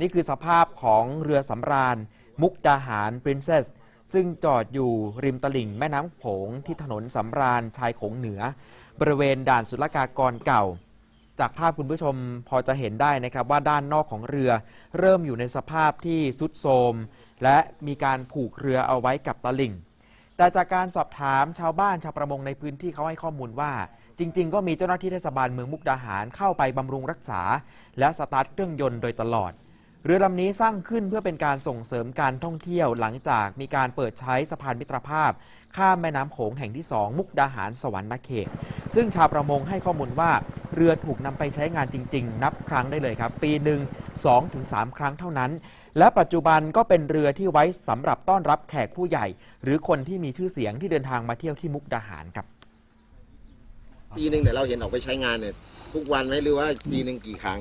นี่คือสภาพของเรือสำราญ มุกดาหาร Princess ซึ่งจอดอยู่ริมตลิ่งแม่น้ำโขงที่ถนนสำราญชายโขงเหนือ บริเวณด่านศุลกากรเก่า จากภาพคุณผู้ชมพอจะเห็นได้นะครับว่าด้านนอกของเรือ เริ่มอยู่ในสภาพที่สุดโทรมและมีการผูกเรือเอาไว้กับตลิ่ง แต่จากการสอบถามชาวบ้านชาวประมงในพื้นที่เขาให้ข้อมูลว่า จริง ๆ ก็มีเจ้าหน้าที่เทศบาลเมืองมุกดาหารเข้าไปบำรุงรักษา และสตาร์ทเครื่องยนต์โดยตลอด เรือลำนี้สร้างขึ้นเพื่อเป็นการส่งเสริมการท่องเที่ยวหลังจากมีการเปิดใช้สะพานมิตรภาพ ข้ามแม่น้ำโขงแห่งที่ 2 มุกดาหารสวรรค์เขต ซึ่งชาวประมงให้ข้อมูลว่า เรือถูกนำไปใช้งานจริง ๆ นับครั้งได้เลยครับ ปีหนึ่ง2-3 ครั้งเท่านั้น และปัจจุบันก็เป็นเรือที่ไว้สำหรับต้อนรับแขกผู้ใหญ่ หรือคนที่มีชื่อเสียงที่เดินทางมาเที่ยวที่มุกดาหารครับ ปีหนึ่งเนี่ยเราเห็นออกไปใช้งานเนี่ยทุกวันไหมหรือว่าปีหนึ่งกี่ครั้ง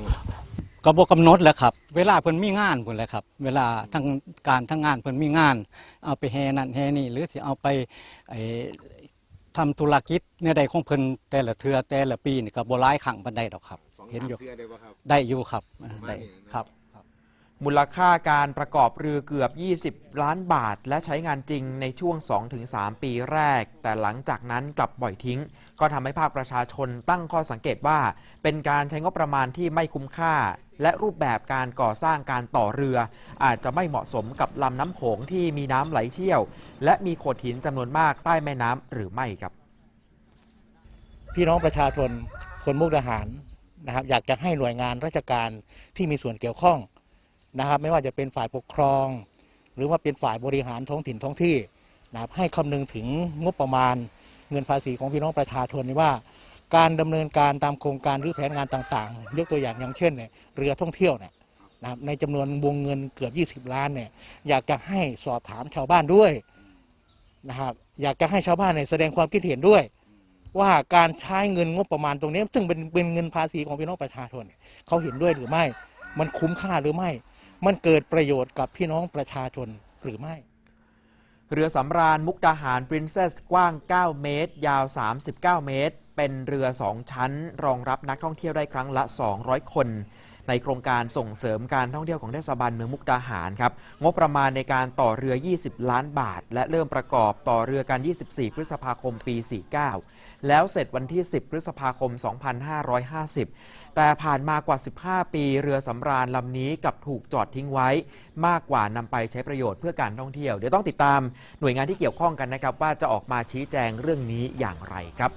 ก็บ่กำหนดแหล้วครับ เวลาเพิ่นมีงานพุ่นแหละครับ เวลาทั้งการทั้งงานเพิ่นมีงาน เอาไปแห่นั่นแห่นี่หรือสิเอาไปไอ้ทำธุรกิจเนี่ยใดของเพิ่นแต่ละเทือแต่ละปีนี่ก็บ่หลายครั้งปานใดดอกครับ สองเห็นสามอยู่ เทือได้ปะครับ ได้อยู่ครับอ่าประมาณได้นี้นะครับ มูลค่าการประกอบเรือเกือบ 20 ล้านบาท และใช้งานจริงในช่วง 2-3 ปีแรก แต่หลังจากนั้นกลับปล่อยทิ้ง ก็ทำให้ภาคประชาชนตั้งข้อสังเกตว่า เป็นการใช้งบประมาณที่ไม่คุ้มค่า และรูปแบบการก่อสร้างการต่อเรือ อาจจะไม่เหมาะสมกับลำน้ำโขงที่มีน้ำไหลเชี่ยว และมีโขดหินจำนวนมากใต้แม่น้ำหรือไม่ครับ พี่น้องประชาชนคนมุกดาหารนะครับอยากจะให้หน่วยงานราชการที่มีส่วนเกี่ยวข้องนะครับ ไม่ว่าจะเป็นฝ่ายปกครอง หรือว่าเป็นฝ่ายบริหารท้องถิ่นท้องที่นะครับให้คำนึงถึงงบประมาณเงินภาษีของพี่น้องประชาชนนี่ว่า การดำเนินการตามโครงการหรือแผนงานต่างๆ ยกตัวอย่างอย่างเช่นเนี่ยเรือท่องเที่ยวเนี่ยนะครับในจำนวนวงเงินเกือบ 20 ล้านเนี่ยอยากจะให้สอบถามชาวบ้านด้วยนะครับอยากจะให้ชาวบ้านเนี่ยแสดงความคิดเห็นด้วย ว่าการใช้เงินงบประมาณตรงนี้ ซึ่งเป็นเป็นเงินภาษีของพี่น้องประชาชนเนเขาเห็นด้วยหรือไม่ มันคุ้มค่าหรือไม่ มันเกิดประโยชน์กับพี่น้องประชาชนหรือไม่เรือสำราญมุกดาหาร Princess กว้าง 9 เมตร ยาว 39 เมตร เป็นเรือ2ชั้น รองรับนักท่องเที่ยวได้ครั้งละ 200 คน ในโครงการส่งเสริมการท่องเที่ยวของเทศบาลเมืองมุกดาหารครับงบประมาณในการต่อเรือ 20 ล้านบาท และเริ่มประกอบต่อเรือกัน 24 พฤษภาคมปี 49 แล้วเสร็จวันที่ 10 พฤษภาคม 2550 แต่ผ่านมากว่า 15 ปีเรือสำราญลำนี้กับถูกจอดทิ้งไว้ มากกว่านำไปใช้ประโยชน์เพื่อการท่องเที่ยว เดี๋ยวต้องติดตามหน่วยงานที่เกี่ยวข้องกันนะครับว่าจะออกมาชี้แจงเรื่องนี้อย่างไรครับ